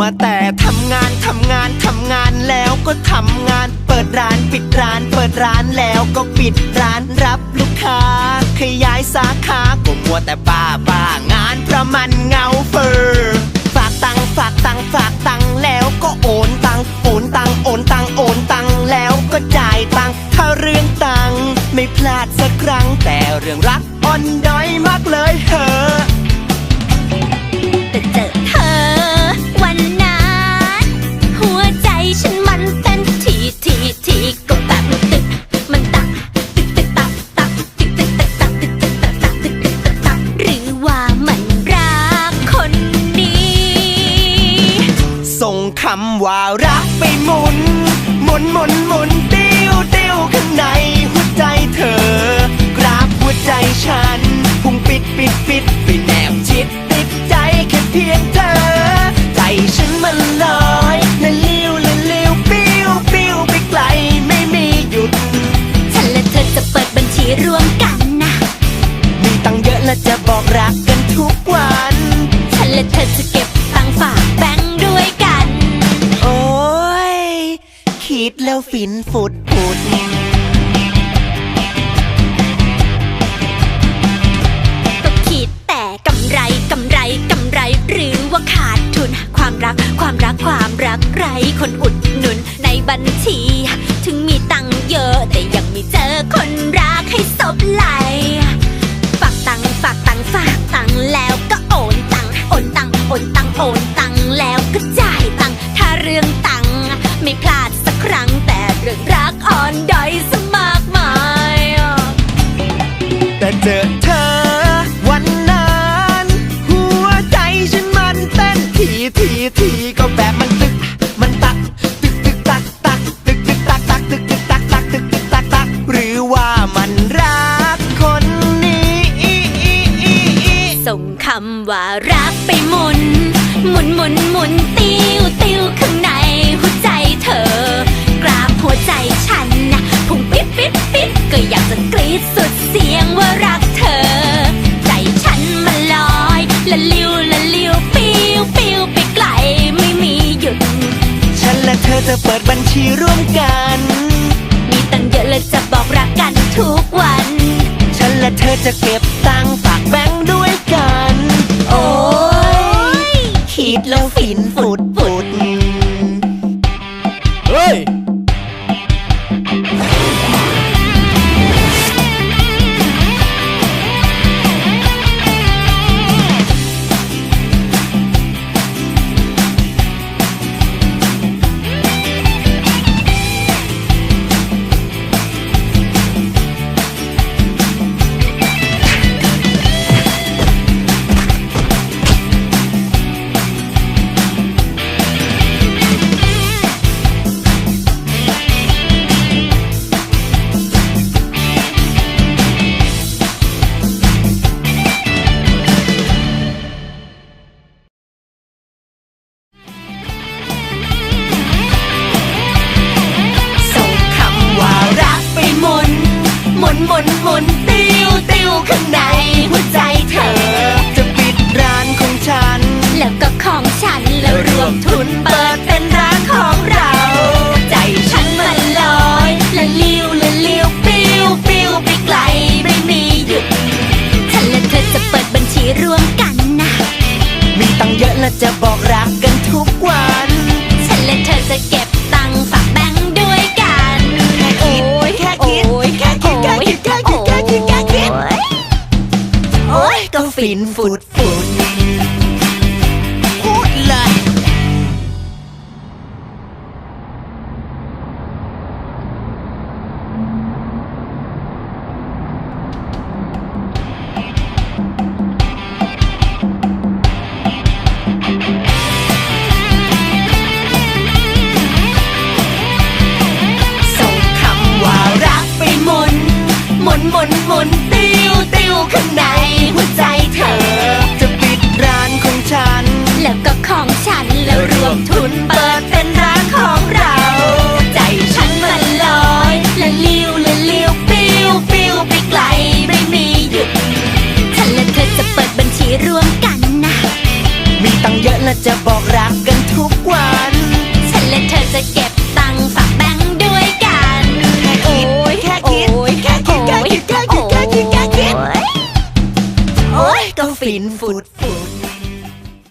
วแต่ทำงานทำงานทำงานแล้วก็ทำงาน เปิดร้านปิดร้าน เปิดร้านแล้วก็ปิดร้านรับลูกค้า ขยายสาขาก็มัวแต่บ้าบ้างานเพราะมันเงาเฟอฝากตังฝากตังฝากตังแล้วก็โอนตังโอนตังโอนตังโอนตังแล้วก็จ่ายตังค์ถ้าเรื่องตังไม่พลาดสักครั้งแต่เรื่องรักอ่อนด้อยมากเลยเหอะำว่ารักไปหมุน หมุนหมุนหมุนติ้วติ้วข้างใน ดแล้วฟินฟุดฟุดก็คิดแต่กำไรกำไรกำไร หรือว่าขาดทุน ความรักความรักความรักไรคนอุดหนุนในบัญชี ถึงมีตังเยอะแต่ยังไม่เจอคนรักให้สบไหลฝากตังฝากตังฝากตังแล้วก็โอนตังโอนตังโอนตังโอนตังแล้วก็จ่า เจอเธอวันนั้น หัวใจฉันมันเต้นทีทีทีก็แบบมันตึก มันตัก ตึกตึกตักตักตึกตึกตักตักตึกตึกตักตักตึกตึกตักตักหรือว่ามันรักคนนี้ ส่งคำว่ารักไปหมุน หมุนหมุนหมุนติ้วติ้วข้างใน ธอจะเปิดบัญชีร่วมกัน มีตังค์เยอะเลยจะบอกรักกันทุกวัน ฉันและเธอจะเก็บตังค์ฝากแบงค์ด้วยกัน โอ้ยคิดแล้วฟินฟุด หมุนหมุนติ้วติ้วข้างในหัวใจเธอ จะปิดร้านของฉัน แล้วก็ของฉันแล้วรวมทุนเปิดเป็นร้านของเรา ใจฉันมันลอยและลิ้วและลิ้วปิ้วปิ้วไปไกลไม่มีหยุดฉันและเธอจะเปิดบัญชีร่วมกันนะ มีตังเยอะและจะบอกรักกันทุกวัน ฟินฟุดฟุด ทุนเปิดเป็นร้านของเรา ใจฉันมันลอยและเลี้ยวและเลี้ยวปิ้วปิ้วไปไกลไม่มีหยุดฉันและเธอจะเปิดบัญชีร่วมกันนะ มีตังเยอะและจะบอกรักกันทุกวัน ฉันและเธอจะเก็บตังฝากแบงค์ด้วยกัน โอ้ยแค่คิดแค่คิดแค่คิดแค่คิดแค่คิดแค่คิดโอ้ยก็ฟินฟุด